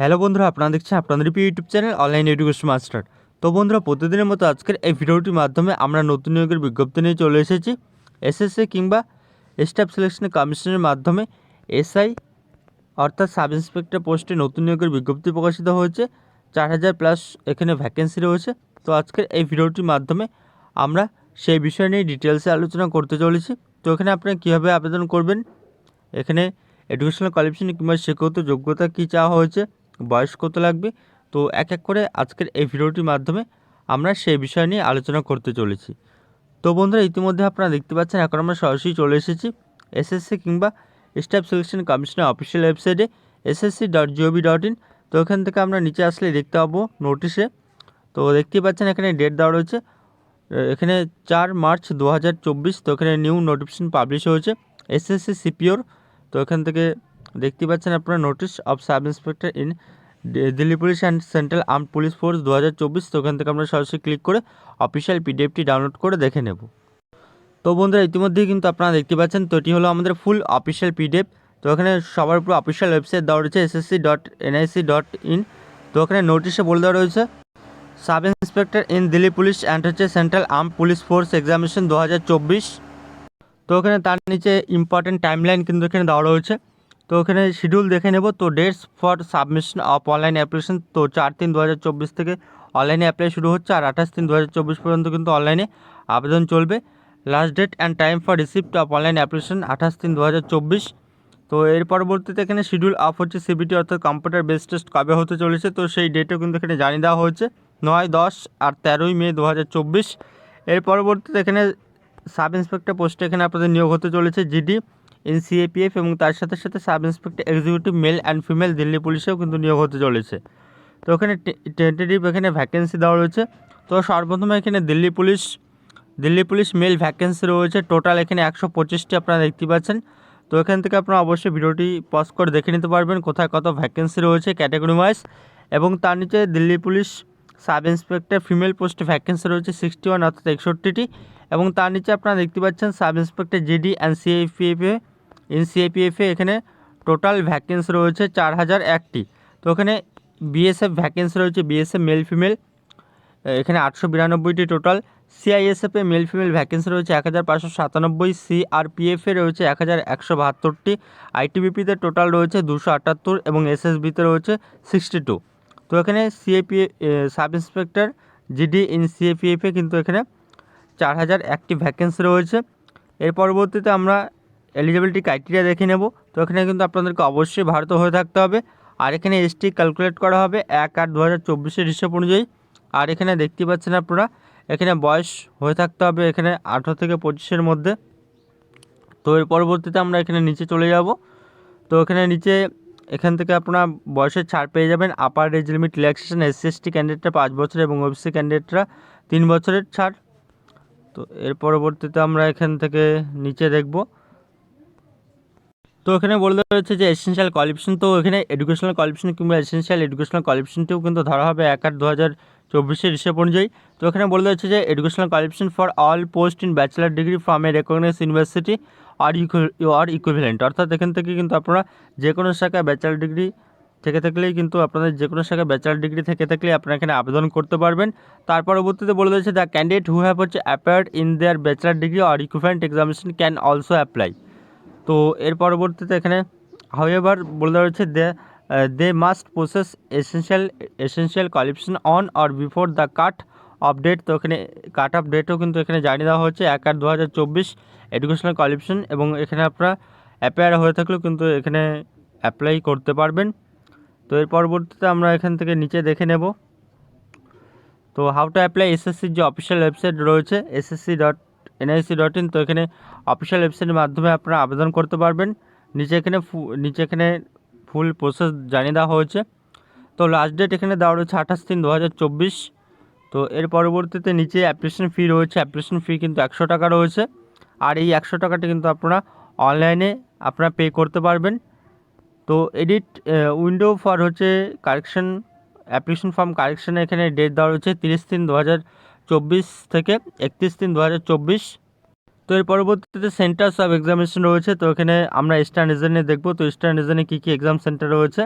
Hello বন্ধুরা, আপনারা দেখছেন আপনাদের প্রিয় YouTube channel online education master তো বন্ধুরা, প্রতিদিনের মতো আজকের এই ভিডিওটির মাধ্যমে আমরা নতুন নিয়োগের বিজ্ঞপ্তি নিয়ে চলে এসেছি। এসএসসি কিংবা স্টাফ সিলেকশন কমিশনের মাধ্যমে এসআই অর্থাৎ সাব ইন্সপেক্টর পোস্টে নতুন নিয়োগের বিজ্ঞপ্তি প্রকাশিত হয়েছে। চার হাজার প্লাস এখানে ভ্যাকেন্সি রয়েছে। তো আজকের এই ভিডিওটির মাধ্যমে আমরা সেই বিষয় নিয়ে ডিটেলসে আলোচনা করতে চলেছি। তো এখানে আপনারা কীভাবে আবেদন করবেন? এখানে এডুকেশনাল কোয়ালিফিকেশন কিংবা শিক্ষাগত যোগ্যতা কী চাওয়া হয়েছে? বয়স কত লাগবে? তো এক এক করে আজকের এই ভিডিওটির মাধ্যমে আমরা সেই বিষয় নিয়ে আলোচনা করতে চলেছি। তো বন্ধুরা, ইতিমধ্যে আপনারা দেখতে পাচ্ছেন, এখন আমরা সরাসরি চলে এসেছি এসএসসি কিংবা স্টাফ সিলেকশন কমিশনের অফিসিয়াল ওয়েবসাইটে SSC dot G O V dot in তো এখান থেকে আমরা নিচে আসলে দেখতে পাবো নোটিশে। তো দেখতেই পাচ্ছেন, এখানে ডেট দেওয়া রয়েছে। এখানে চার মার্চ দু হাজার চব্বিশ, তো এখানে নিউ নোটিফিকেশন পাবলিশ হয়েছে এসএসসি সিপিওর তো এখান থেকে দেখতে পাচ্ছেন আপনারা notice of sub inspector in Delhi police and central arm police force দু হাজার চব্বিশ তো ওখান থেকে আমরা সরাসরি ক্লিক করে অফিসিয়াল পিডিএফটি ডাউনলোড করে দেখে নেব। তো বন্ধুরা, ইতিমধ্যেই কিন্তু আপনারা দেখতে পাচ্ছেন, তো এটি হলো আমাদের ফুল অফিসিয়াল পিডিএফ তো এখানে সবার উপর অফিসিয়াল ওয়েবসাইট দেওয়া রয়েছে SSC dot N I C dot in তো ওখানে নোটিশে বলে দেওয়া রয়েছে sub inspector in Delhi police and হচ্ছে central arm police force examination দু হাজার চব্বিশ। তো ওখানে তার নিচে ইম্পর্টেন্ট টাইমলাইন কিন্তু এখানে দেওয়া রয়েছে। তো এখানে শিডিউল দেখে নেব। তো dates for submission of online application তো চার তিন দু থেকে অনলাইনে অ্যাপ্লাই শুরু হচ্ছে আর আঠাশ তিন দু পর্যন্ত কিন্তু অনলাইনে আবেদন চলবে। Last date and time for receipt of online application আঠাশ তিন দু তো এর পরবর্তীতে এখানে শিডিউল অফ হচ্ছে সিবিটি অর্থাৎ কম্পিউটার বেস টেস্ট কবে হতে চলেছে, তো সেই ডেটও কিন্তু এখানে জানিয়ে দেওয়া হয়েছে, নয়, দশ আর তেরোই মে দু হাজার চব্বিশ। এর পরবর্তীতে এখানে সাব ইন্সপেক্টর পোস্টে এখানে আপনাদের নিয়োগ হতে চলেছে জিডি এনসিএপিএফ এবং তার সাথে সাথে sub inspector executive male and female Delhi পুলিশেও কিন্তু নিয়োগ হতে চলেছে। তো এখানে টেন্টেটিভ এখানে ভ্যাকেন্সি দেওয়া রয়েছে। তো সর্বপ্রথমে এখানে Delhi police Delhi police male vacancy রয়েছে। টোটাল এখানে একশো পঁচিশটি আপনারা দেখতে পাচ্ছেন। তো এখান থেকে আপনারা অবশ্যই ভিডিওটি পজ করে দেখে নিতে পারবেন কোথায় কত ভ্যাকেন্সি রয়েছে ক্যাটাগরি ওয়াইজ এবং তার নিচে Delhi police sub inspector female পোস্টে ভ্যাকেন্সি রয়েছে সিক্সটি ওয়ান অর্থাৎ একষট্টিটি। এবং তার নিচে আপনারা দেখতে পাচ্ছেন sub inspector G D and সিএপিএফে in সিএপিএফে এখানে টোটাল ভ্যাকেন্সি রয়েছে চার হাজার একটি। তো এখানে বিএসএফ ভ্যাকেন্সি রয়েছে B S F male female এখানে আটশো বিরানব্বইটি টোটাল সিআইএসএফে মেল ফিমেল ভ্যাকেন্সি রয়েছে এক হাজার পাঁচশো সাতানব্বই সিআরপিএফে রয়েছে এক হাজার একশো বাহাত্তরটি। আইটিবিপিতে টোটাল রয়েছে দুশো আটাত্তর এবং এসএসবিতে রয়েছে সিক্সটি টু তো এখানে C A P sub inspector G D in সিএপিএফে কিন্তু এখানে চার হাজার একটি ভ্যাকেন্সি রয়েছে। এর পরবর্তীতে আমরা এলিজিবিলিটি ক্রাইটেরিয়া দেখে নেব। তো এখানে কিন্তু আপনাদেরকে অবশ্যই ভারত হয়ে থাকতে হবে। আর এখানে এসটি ক্যালকুলেট করা হবে এক আট দু হাজার চব্বিশের হিসেব অনুযায়ী। আর এখানে দেখতে পাচ্ছেন আপনারা, এখানে বয়স হয়ে থাকতে হবে এখানে আঠেরো থেকে পঁচিশের মধ্যে। তো এর পরবর্তীতে আমরা এখানে নিচে চলে যাব। তো এখানে নিচে এখান থেকে আপনারা বয়সের ছাড় পেয়ে যাবেন। Upper age limit relaxation S C S T ক্যান্ডিডেটরা পাঁচ বছর এবং ওবিসি ক্যান্ডিডেটরা তিন বছরের ছাড়। তো এর পরবর্তীতে আমরা এখান থেকে নিচে দেখব। তো এখানে বলে দেওয়া হয়েছে যে এসেন্সিয়াল কোয়ালিফিকেশন তো এখানে এডুকেশনাল কোয়ালিফিকেশন কিংবা এসেন্সিয়াল এডুকেশনাল কোয়ালিফিকেশনটিও কিন্তু ধরা হবে এক আট দু হাজার চব্বিশের হিসেব অনুযায়ী। তো এখানে বলে দেওয়া হচ্ছে যে educational qualification for all post in bachelor degree from a recognise university আর আর ইকুইভ্যালেন্ট অর্থাৎ এখান থেকে কিন্তু আপনারা যে কোনো শাখায় ব্যাচেলার ডিগ্রি থেকে থাকলেই কিন্তু আপনাদের যে কোনো শাখায় ব্যাচেলার ডিগ্রি থেকে থাকলে আপনারা এখানে আবেদন করতে পারবেন। তার পরবর্তীতে বলে দিয়েছে দ্য ক্যান্ডিডেট হু হ্যাভ হচ্ছে appeared in their bachelor degree R equivalent examination can also apply তো এর পরবর্তীতে এখানে হাউএভার বলে দেওয়া হচ্ছে they they must process essential essential qualification on or before the cut off date তো এখানে কাট অফ ডেটও কিন্তু এখানে জানিয়ে দেওয়া হচ্ছে এক আট দু হাজার চব্বিশ এডুকেশনাল কোয়ালিফিকেশন এবং এখানে আপনারা অ্যাপেয়ার হয়ে থাকলেও কিন্তু এখানে অ্যাপ্লাই করতে পারবেন। তো এর পরবর্তীতে আমরা এখান থেকে নিচে দেখে নেব। তো হাউ টু অ্যাপ্লাই এসএসসির যে অফিসিয়াল ওয়েবসাইট রয়েছে SSC dot N I C dot in তো এখানে অফিসিয়াল ওয়েবসাইটের মাধ্যমে আপনারা আবেদন করতে পারবেন। নিচে এখানে নিচে এখানে ফুল প্রসেস জানিয়ে দেওয়া হয়েছে। তো লাস্ট ডেট এখানে দেওয়া রয়েছে আঠাশ তিন দু তো এর পরবর্তীতে নিচে অ্যাপ্লিকেশন ফি রয়েছে। অ্যাপ্লিকেশন ফি কিন্তু একশো টাকা রয়েছে। আর এই একশো টাকাটা কিন্তু আপনারা অনলাইনে আপনারা পে করতে পারবেন। তো এডিট উইন্ডো ফর হচ্ছে কারেকশন অ্যাপ্লিকেশন ফর্ম কারেকশানে এখানে ডেট দেওয়া রয়েছে তিরিশ তিন দু হাজার চব্বিশ থেকে একত্রিশ তিন দু হাজার চব্বিশ। তো এর পরবর্তীতে সেন্টার্স অফ এক্সামিনেশন রয়েছে, তো এখানে আমরা ইস্টার্ন রিজনে দেখব। তো ইস্টার্ন রিজনে কী কী এক্সাম সেন্টার রয়েছে?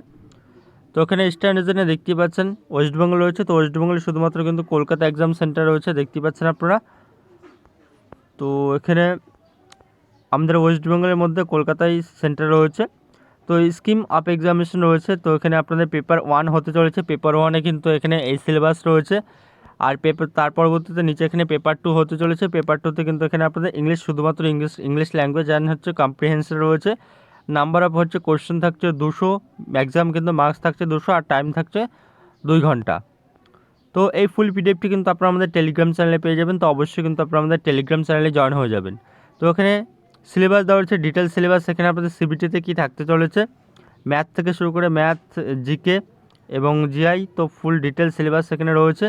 তো এখানে স্ট্যান্ডার্জনে দেখতেই পাচ্ছেন ওয়েস্টবেঙ্গল রয়েছে, তো ওয়েস্টবেঙ্গলে শুধুমাত্র কিন্তু কলকাতা এক্সাম সেন্টার রয়েছে, দেখতেই পাচ্ছেন আপনারা। তো এখানে আমাদের ওয়েস্ট বেঙ্গলের মধ্যে কলকাতায় সেন্টার রয়েছে। তো স্কিম অফ এক্সামিনেশন রয়েছে, তো এখানে আপনাদের পেপার ওয়ান হতে চলেছে। পেপার ওয়ানে কিন্তু এখানে এই সিলেবাস রয়েছে। আর পেপার তার পরবর্তীতে নিচে এখানে পেপার টু হতে চলেছে। পেপার টুতে কিন্তু এখানে আপনাদের ইংলিশ শুধুমাত্র ইংলিশ ইংলিশ ল্যাঙ্গুয়েজ অ্যান্ড হচ্ছে কম্প্রিহেন্সিভ রয়েছে। নাম্বার অফ হচ্ছে কোশ্চেন থাকছে দুশো ম্যাক্সিমাম কিন্তু মার্কস থাকছে দুশো আর টাইম থাকছে দুই ঘণ্টা। তো এই ফুল পিডিএফটি কিন্তু আপনারা আমাদের টেলিগ্রাম চ্যানেলে পেয়ে যাবেন। তো অবশ্যই কিন্তু আপনারা আমাদের টেলিগ্রাম চ্যানেলে জয়েন হয়ে যাবেন। তো এখানে সিলেবাস দেওয়া হচ্ছে ডিটেল সিলেবাস সেখানে আপনাদের সিবিটিতে কী থাকতে চলেছে? ম্যাথ থেকে শুরু করে ম্যাথ জিকে এবং জিআই তো ফুল ডিটেল সিলেবাস সেখানে রয়েছে।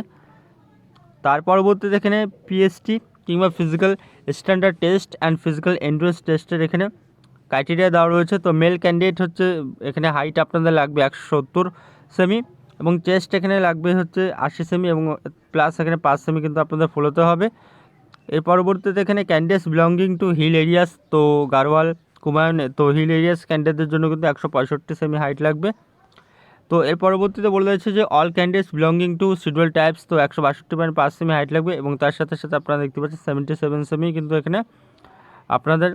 তার পরবর্তীতে এখানে পিএসটি কিংবা physical standard test and physical entrance টেস্টের এখানে ক্রাইটেরিয়া দেওয়া রয়েছে। তো মেল ক্যান্ডিডেট হচ্ছে এখানে হাইট আপনাদের লাগবে একশো সত্তর সেমি এবং চেস্ট এখানে লাগবে হচ্ছে আশি সেমি এবং প্লাস এখানে পাঁচ সেমি কিন্তু আপনাদের ফলোতে হবে। এর পরবর্তীতে এখানে candidates belonging to hill areas তো গারওয়াল কুমায়ুন, তো হিল এরিয়াস ক্যান্ডিডেটদের জন্য কিন্তু একশো পঁয়ষট্টি সেমি হাইট লাগবে। তো এর পরবর্তীতে বলে দিয়েছে যে all candidates belonging to schedule types তো একশো বাষট্টি পয়েন্ট পাঁচ সেমি হাইট লাগবে এবং তার সাথে সাথে আপনারা দেখতে পাচ্ছেন সেভেন্টি সেভেন সেমি কিন্তু এখানে আপনাদের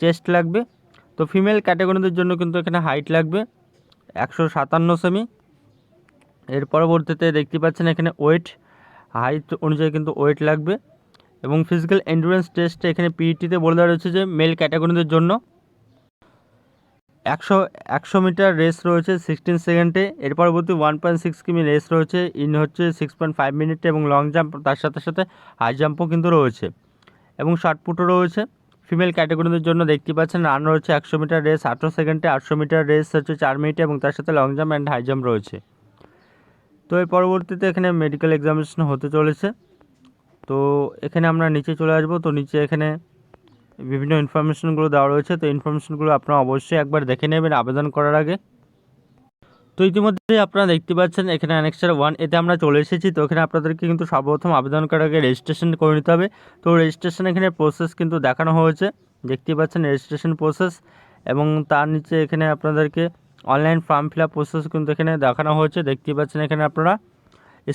চেস্ট লাগবে। তো ফিমেল ক্যাটাগরিদের জন্য কিন্তু এখানে হাইট লাগবে একশো সাতান্ন সেমি এর পরবর্তীতে দেখতে পাচ্ছেন এখানে ওয়েট হাইট অনুযায়ী কিন্তু ওয়েট লাগবে এবং ফিজিক্যাল এন্ডুরেন্স টেস্টে এখানে পিইটিতে বলে দেওয়া রয়েছে যে মেল ক্যাটাগরিদের জন্য একশো একশো মিটার রেস রয়েছে সিক্সটিন সেকেন্ডে এর পরবর্তী ওয়ান পয়েন্ট সিক্স কিমি রেস রয়েছে। ইন হচ্ছে সিক্স পয়েন্ট ফাইভ মিনিটে এবং লং জাম্প তার সাথে সাথে হাই জাম্পও কিন্তু রয়েছে। এবং শর্ট পুটও রয়েছে। ফিমেল ক্যাটাগরিদের জন্য দেখতে পাচ্ছেন রান রয়েছে একশো মিটার রেস আটশো সেকেন্ডে আটশো মিটার রেস হচ্ছে চার মিনিটে এবং তার সাথে long jump and high jump রয়েছে। তো এর পরবর্তীতে এখানে মেডিকেল এক্সামিনেশন হতে চলেছে। তো এখানে আমরা নিচে চলে আসব। তো নিচে এখানে বিভিন্ন ইনফরমেশনগুলো দেওয়া রয়েছে, তো ইনফরমেশনগুলো আপনারা অবশ্যই একবার দেখে নেবেন আবেদন করার আগে। তো ইতিমধ্যে আপনারা দেখতে পাচ্ছেন, এখানে অ্যানেক্সার ওয়ান এতে আমরা চলে এসেছি, তো এখানে আপনাদেরকে কিন্তু সর্বপ্রথম আবেদন করার আগে রেজিস্ট্রেশন করে নিতে হবে। তো রেজিস্ট্রেশন এখানে প্রসেস কিন্তু দেখানো হয়েছে দেখতে পাচ্ছেন রেজিস্ট্রেশন প্রসেস এবং তার নিচে এখানে আপনাদেরকে online form fill up process কিন্তু এখানে দেখানো হয়েছে দেখতে পাচ্ছেন এখানে আপনারা।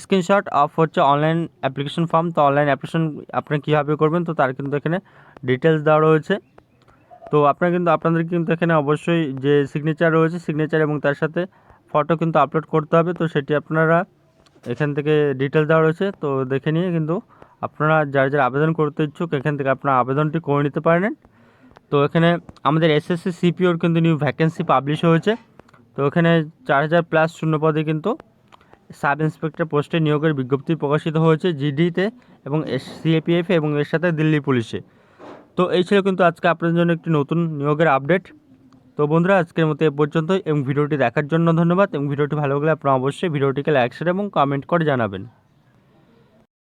স্ক্রিনশট অফ হচ্ছে অনলাইন অ্যাপ্লিকেশন ফর্ম। তো অনলাইন অ্যাপ্লিকেশন আপনি কীভাবে করবেন, তো তার কিন্তু এখানে ডিটেলস দেওয়া রয়েছে। তো আপনার কিন্তু, আপনাদের কিন্তু এখানে অবশ্যই যে সিগনেচার রয়েছে সিগনেচার এবং তার সাথে ফটো কিন্তু আপলোড করতে হবে। তো সেটি আপনারা এখান থেকে ডিটেলস দেওয়া রয়েছে। তো দেখে নিয়ে কিন্তু আপনারা যারা যারা আবেদন করতে ইচ্ছুক, এখান থেকে আপনারা আবেদনটি করে নিতে পারেন। তো এখানে আমাদের এসএসসি সিপিওর কিন্তু নিউ ভ্যাকেন্সি পাবলিশ হয়েছে। তো এখানে চার হাজার প্লাস শূন্য পদে কিন্তু সাব ইন্সপেক্টর পোস্টে নিয়োগের বিজ্ঞপ্তি প্রকাশিত হয়েছে জিডিতে এবং সিএপিএফ এবং এর সাথে দিল্লি পুলিশে। তো এই ছিল কিন্তু আজকে আপনাদের জন্য একটি নতুন নিয়োগের আপডেট। তো বন্ধুরা, আজকের মতো এ পর্যন্ত এবং ভিডিওটি দেখার জন্য ধন্যবাদ এবং ভিডিওটি ভালো লাগলে আপনারা অবশ্যই ভিডিওটিকে লাইক, শেয়ার এবং কমেন্ট করে জানাবেন।